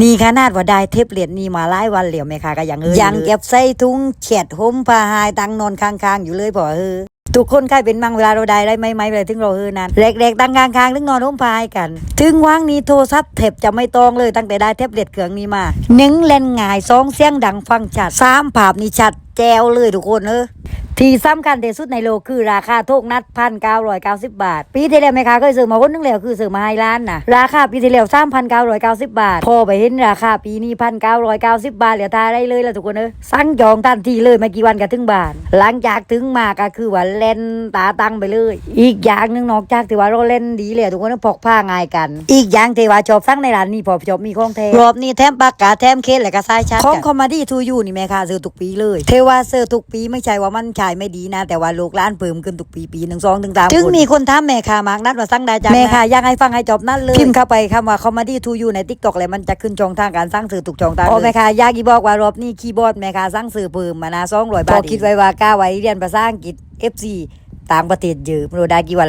นี่ขนาดว่าได้เทปเหรียญนี่มาหลายวันเหลียวแม่ค่ะก็ยังเออยังเก็บใส่ถุงเฉียดห่มผ้าหายตังนอนค้างๆอยู่เลยพอเออทุกคนใครเป็นมั่งเวลาเราได้ได้ไหมไหมไปถึงเราเฮอนั้นเล็กๆตั้งกลางๆถึงนอนร่มพายกัน ถึงว่างนี้โทรศัพท์เทปจะไม่ตองเลยตั้งแต่ได้เทปเล็ดเครื่องนี้มาหนึ่งเล่นง่ายสองเสียงดังฟังชัดสามภาพนี่ชัดแจวเลยทุกคนเออ ที่สำคัญที่สุดในโลกคือราคาทุกนัดพันเก้าร้อยเก้าสิบบาท ปีที่แล้วแม่ค้าเคยซื้อมาคนนึงแล้วคือซื้อมาให้ร้านน่ะราคาปีที่แล้วสามพันเก้าร้อยเก้าสิบบาท พอไปเห็นราคาปีนี้พันเก้าร้อยเก้าสิบบาทเหลือทาได้เลยละทุกคนเออสั่งจองทันทีเลยไม่กี่วันก็ถึงบ้าน หลังจากถึงมาก็คือว่าเล่นตาตั้งไปเลย อีกอย่างหนึงนอกจากที่ว่าเราเล่นดีเลยทุกคนพกผ้าง่ายกัน อีกอย่างที่ว่าชอบสั่งในร้านนี้พอชอบมีของแท้รอบนี้แถมปากกาแถมเคสและก็สายชาร์จของคอมมาดี้ทูยูนี่แม่ค่ะซื้อทุกปีเลย เทว่าซื้อทุกปีไม่ใช่ว่ามันขายไม่ดีนะ แต่ว่าลูกร้านเพิ่มขึ้นทุกปีปีหนึ่งสองถึงสามถึงมีคนถามแม่ค่ะมากนัดว่าสั่งได้จ้ะแม่ค่ะอยากให้ฟังให้จบนั่นเลยพิมพ์เข้าไปคำว่าคอมมาดี้ทูยูในทิกตอกเลยมันจะขึ้นช่องทางการสั่งซื้อทุกช่องทางโอ้แม่ค่ะอยากอีบอกว่ารอบนี้คีย์บอร์ดแม่ค่ะสั่งซื้อเพิ่มมานะสองร้อยบาทพอคิดไว้ว่ากล้าไว้เรียนภาษาอังกฤษ FC ต่างประเทศเยอะไม่รู้ได้กี่วันละ